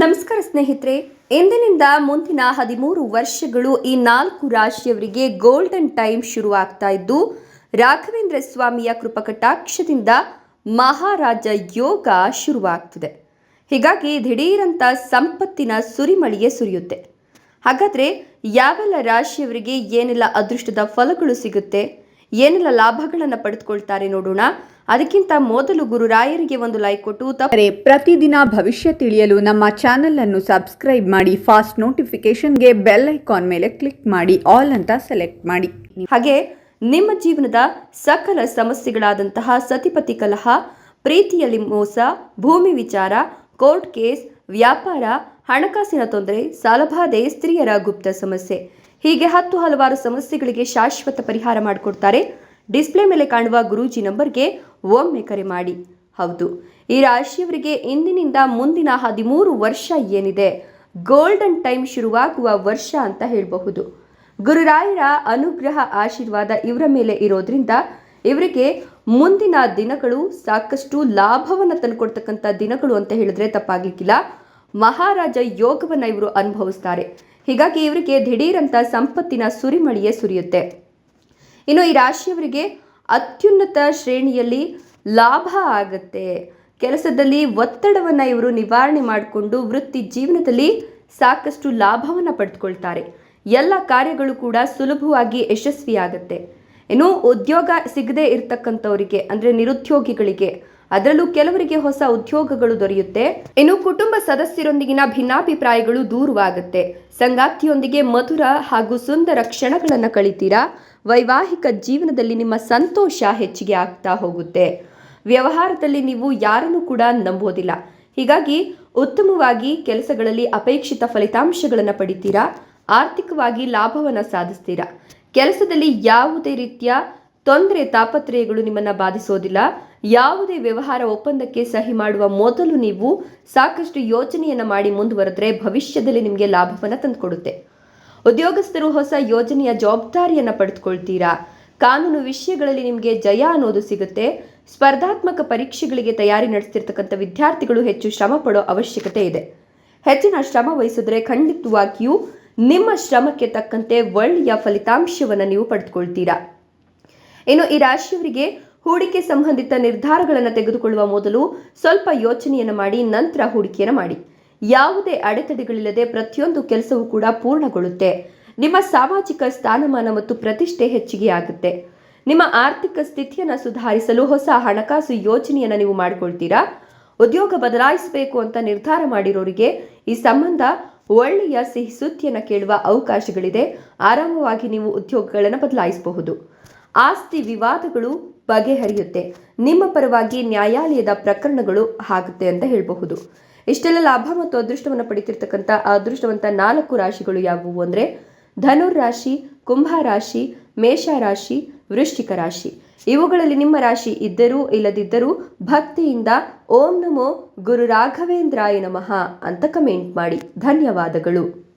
ನಮಸ್ಕಾರ ಸ್ನೇಹಿತರೆ ಎಂದಿನಿಂದ ಮುಂದಿನ ಹದಿಮೂರು ವರ್ಷಗಳು ಈ ನಾಲ್ಕು ರಾಶಿಯವರಿಗೆ ಗೋಲ್ಡನ್ ಟೈಮ್ ಶುರುವಾಗ್ತಾ ಇದ್ದು, ರಾಘವೇಂದ್ರ ಸ್ವಾಮಿಯ ಕೃಪಕಟಾಕ್ಷದಿಂದ ಮಹಾರಾಜ ಯೋಗ ಶುರುವಾಗ್ತಿದೆ. ಹೀಗಾಗಿ ದಿಢೀರಂತ ಸಂಪತ್ತಿನ ಸುರಿಮಳೆಯೇ ಸುರಿಯುತ್ತೆ. ಹಾಗಾದರೆ ಯಾವೆಲ್ಲ ರಾಶಿಯವರಿಗೆ ಏನೆಲ್ಲ ಅದೃಷ್ಟದ ಫಲಗಳು ಸಿಗುತ್ತೆ, ಏನೆಲ್ಲ ಲಾಭಗಳನ್ನು ಪಡೆದುಕೊಳ್ತಾರೆ ನೋಡೋಣ. ಅದಕ್ಕಿಂತ ಮೊದಲು ಗುರುರಾಯರಿಗೆ ಒಂದು ಲೈಕ್ ಕೊಟ್ಟು ತಪ್ಪರೆ ಪ್ರತಿದಿನ ಭವಿಷ್ಯ ತಿಳಿಯಲು ನಮ್ಮ ಚಾನೆಲ್ ಅನ್ನು ಸಬ್ಸ್ಕ್ರೈಬ್ ಮಾಡಿ ಫಾಸ್ಟ್ ನೋಟಿಫಿಕೇಶನ್ಗೆ ಬೆಲ್ ಐಕಾನ್ ಮೇಲೆ ಕ್ಲಿಕ್ ಮಾಡಿ ಆಲ್ ಅಂತ ಸೆಲೆಕ್ಟ್ ಮಾಡಿ. ಹಾಗೆ ನಿಮ್ಮ ಜೀವನದ ಸಕಲ ಸಮಸ್ಯೆಗಳಾದಂತಹ ಸತಿಪತಿ ಕಲಹ ಪ್ರೀತಿಯಲ್ಲಿ ಮೋಸ ಭೂಮಿ ವಿಚಾರ ಕೋರ್ಟ್ ಕೇಸ್ ವ್ಯಾಪಾರ ಹಣಕಾಸಿನ ತೊಂದರೆ ಸಾಲಬಾಧೆ ಸ್ತ್ರೀಯರ ಗುಪ್ತ ಸಮಸ್ಯೆ ಹೀಗೆ ಹತ್ತು ಹಲವಾರು ಸಮಸ್ಯೆಗಳಿಗೆ ಶಾಶ್ವತ ಪರಿಹಾರ ಮಾಡಿಕೊಡ್ತಾರೆ. ಡಿಸ್ಪ್ಲೇ ಮೇಲೆ ಕಾಣುವ ಗುರೂಜಿ ನಂಬರ್ಗೆ ಒಮ್ಮೆ ಕರೆ ಮಾಡಿ. ಹೌದು, ಈ ರಾಶಿಯವರಿಗೆ ಇಂದಿನಿಂದ ಮುಂದಿನ ಹದಿಮೂರು ವರ್ಷ ಏನಿದೆ? ಗೋಲ್ಡನ್ ಟೈಮ್ ಶುರುವಾಗುವ ವರ್ಷ ಅಂತ ಹೇಳಬಹುದು. ಗುರುರಾಯರ ಅನುಗ್ರಹ, ಆಶೀರ್ವಾದ ಇವರ ಮೇಲೆ ಇರೋದ್ರಿಂದ ಇವರಿಗೆ ಮುಂದಿನ ದಿನಗಳು ಸಾಕಷ್ಟು ಲಾಭವನ್ನು ತಂದುಕೊಡ್ತಕ್ಕಂಥ ದಿನಗಳು ಅಂತ ಹೇಳಿದ್ರೆ ತಪ್ಪಾಗಲಿಕ್ಕಿಲ್ಲ. ಮಹಾರಾಜ ಯೋಗವನ್ನು ಇವರು ಅನುಭವಿಸ್ತಾರೆ. ಹೀಗಾಗಿ ಇವರಿಗೆ ದಿಢೀರಂತ ಸಂಪತ್ತಿನ ಸುರಿಮಳಿಯೇ ಸುರಿಯುತ್ತೆ. ಇನ್ನು ಈ ರಾಶಿಯವರಿಗೆ ಅತ್ಯುನ್ನತ ಶ್ರೇಣಿಯಲ್ಲಿ ಲಾಭ ಆಗುತ್ತೆ. ಕೆಲಸದಲ್ಲಿ ಒತ್ತಡವನ್ನು ಇವರು ನಿವಾರಣೆ ಮಾಡಿಕೊಂಡು ವೃತ್ತಿ ಜೀವನದಲ್ಲಿ ಸಾಕಷ್ಟು ಲಾಭವನ್ನು ಪಡೆದುಕೊಳ್ತಾರೆ ಎಲ್ಲ ಕಾರ್ಯಗಳು ಕೂಡ ಸುಲಭವಾಗಿ ಯಶಸ್ವಿಯಾಗುತ್ತೆ. ಇನ್ನು ಉದ್ಯೋಗ ಸಿಗದೇ ಇರತಕ್ಕಂಥವರಿಗೆ, ಅಂದರೆ ನಿರುದ್ಯೋಗಿಗಳಿಗೆ ಅದರಲ್ಲೂ ಕೆಲವರಿಗೆ ಹೊಸ ಉದ್ಯೋಗಗಳು ದೊರೆಯುತ್ತೆ. ಇನ್ನು ಕುಟುಂಬ ಸದಸ್ಯರೊಂದಿಗಿನ ಭಿನ್ನಾಭಿಪ್ರಾಯಗಳು ದೂರವಾಗುತ್ತೆ. ಸಂಗಾತಿಯೊಂದಿಗೆ ಮಧುರ ಹಾಗೂ ಸುಂದರ ಕ್ಷಣಗಳನ್ನು ಕಳಿತೀರಾ? ವೈವಾಹಿಕ ಜೀವನದಲ್ಲಿ ನಿಮ್ಮ ಸಂತೋಷ ಹೆಚ್ಚಿಗೆ ಆಗ್ತಾ ಹೋಗುತ್ತೆ. ವ್ಯವಹಾರದಲ್ಲಿ ನೀವು ಯಾರನ್ನು ಕೂಡ ನಂಬೋದಿಲ್ಲ. ಹೀಗಾಗಿ ಉತ್ತಮವಾಗಿ ಕೆಲಸಗಳಲ್ಲಿ ಅಪೇಕ್ಷಿತ ಫಲಿತಾಂಶಗಳನ್ನು ಪಡಿತೀರಾ? ಆರ್ಥಿಕವಾಗಿ ಲಾಭವನ್ನು ಸಾಧಿಸ್ತೀರಾ? ಕೆಲಸದಲ್ಲಿ ಯಾವುದೇ ರೀತಿಯ ತೊಂದರೆ, ತಾಪತ್ರಯಗಳು ನಿಮ್ಮನ್ನು ಬಾಧಿಸೋದಿಲ್ಲ. ಯಾವುದೇ ವ್ಯವಹಾರ ಒಪ್ಪಂದಕ್ಕೆ ಸಹಿ ಮಾಡುವ ಮೊದಲು ನೀವು ಸಾಕಷ್ಟು ಯೋಜನೆಯನ್ನು ಮಾಡಿ ಮುಂದುವರೆದ್ರೆ ಭವಿಷ್ಯದಲ್ಲಿ ನಿಮಗೆ ಲಾಭವನ್ನು ತಂದುಕೊಡುತ್ತೆ. ಉದ್ಯೋಗಸ್ಥರು ಹೊಸ ಯೋಜನೆಯ ಜವಾಬ್ದಾರಿಯನ್ನು ಪಡೆದುಕೊಳ್ತೀರಾ? ಕಾನೂನು ವಿಷಯಗಳಲ್ಲಿ ನಿಮಗೆ ಜಯ ಅನ್ನೋದು ಸಿಗುತ್ತೆ. ಸ್ಪರ್ಧಾತ್ಮಕ ಪರೀಕ್ಷೆಗಳಿಗೆ ತಯಾರಿ ನಡೆಸ್ತಿರ್ತಕ್ಕಂಥ ವಿದ್ಯಾರ್ಥಿಗಳು ಹೆಚ್ಚು ಶ್ರಮ ಪಡೋ ಅವಶ್ಯಕತೆ ಇದೆ. ಹೆಚ್ಚಿನ ಶ್ರಮ ವಹಿಸಿದ್ರೆ ಖಂಡಿತವಾಗಿಯೂ ನಿಮ್ಮ ಶ್ರಮಕ್ಕೆ ತಕ್ಕಂತೆ ಒಳ್ಳೆಯ ಫಲಿತಾಂಶವನ್ನು ನೀವು ಪಡೆದುಕೊಳ್ತೀರಾ? ಇನ್ನು ಈ ರಾಶಿಯವರಿಗೆ ಹೂಡಿಕೆ ಸಂಬಂಧಿತ ನಿರ್ಧಾರಗಳನ್ನು ತೆಗೆದುಕೊಳ್ಳುವ ಮೊದಲು ಸ್ವಲ್ಪ ಯೋಚನೆಯನ್ನು ಮಾಡಿ, ನಂತರ ಹೂಡಿಕೆಯನ್ನು ಮಾಡಿ. ಯಾವುದೇ ಅಡೆತಡೆಗಳಿಲ್ಲದೆ ಪ್ರತಿಯೊಂದು ಕೆಲಸವೂ ಕೂಡ ಪೂರ್ಣಗೊಳ್ಳುತ್ತೆ. ನಿಮ್ಮ ಸಾಮಾಜಿಕ ಸ್ಥಾನಮಾನ ಮತ್ತು ಪ್ರತಿಷ್ಠೆ ಹೆಚ್ಚಿಗೆ ಆಗುತ್ತೆ ನಿಮ್ಮ ಆರ್ಥಿಕ ಸ್ಥಿತಿಯನ್ನು ಸುಧಾರಿಸಲು ಹೊಸ ಹಣಕಾಸು ಯೋಜನೆಯನ್ನು ನೀವು ಮಾಡಿಕೊಳ್ತೀರಾ? ಉದ್ಯೋಗ ಬದಲಾಯಿಸಬೇಕು ಅಂತ ನಿರ್ಧಾರ ಮಾಡಿರೋರಿಗೆ ಈ ಸಂಬಂಧ ಒಳ್ಳೆಯ ಸಿಹಿ ಸುದ್ದಿಯನ್ನು ಕೇಳುವ ಅವಕಾಶಗಳಿದೆ. ಆರಾಮವಾಗಿ ನೀವು ಉದ್ಯೋಗಗಳನ್ನು ಬದಲಾಯಿಸಬಹುದು. ಆಸ್ತಿ ವಿವಾದಗಳು ಬಗೆಹರಿಯುತ್ತೆ. ನಿಮ್ಮ ಪರವಾಗಿ ನ್ಯಾಯಾಲಯದ ಪ್ರಕರಣಗಳು ಆಗುತ್ತೆ ಅಂತ ಹೇಳಬಹುದು. ಇಷ್ಟೆಲ್ಲ ಲಾಭ ಮತ್ತು ಅದೃಷ್ಟವನ್ನು ಪಡಿತಿರ್ತಕ್ಕಂಥ ಅದೃಷ್ಟವಂತ ನಾಲ್ಕು ರಾಶಿಗಳು ಯಾವುವು ಅಂದರೆ ಧನುರ್ ರಾಶಿ, ಕುಂಭ ರಾಶಿ, ಮೇಷ ರಾಶಿ, ವೃಶ್ಚಿಕ ರಾಶಿ. ಇವುಗಳಲ್ಲಿ ನಿಮ್ಮ ರಾಶಿ ಇದ್ದರೂ ಇಲ್ಲದಿದ್ದರೂ ಭಕ್ತಿಯಿಂದ ಓಂ ನಮೋ ಗುರು ರಾಘವೇಂದ್ರಾಯ ನಮಃ ಅಂತ ಕಮೆಂಟ್ ಮಾಡಿ. ಧನ್ಯವಾದಗಳು.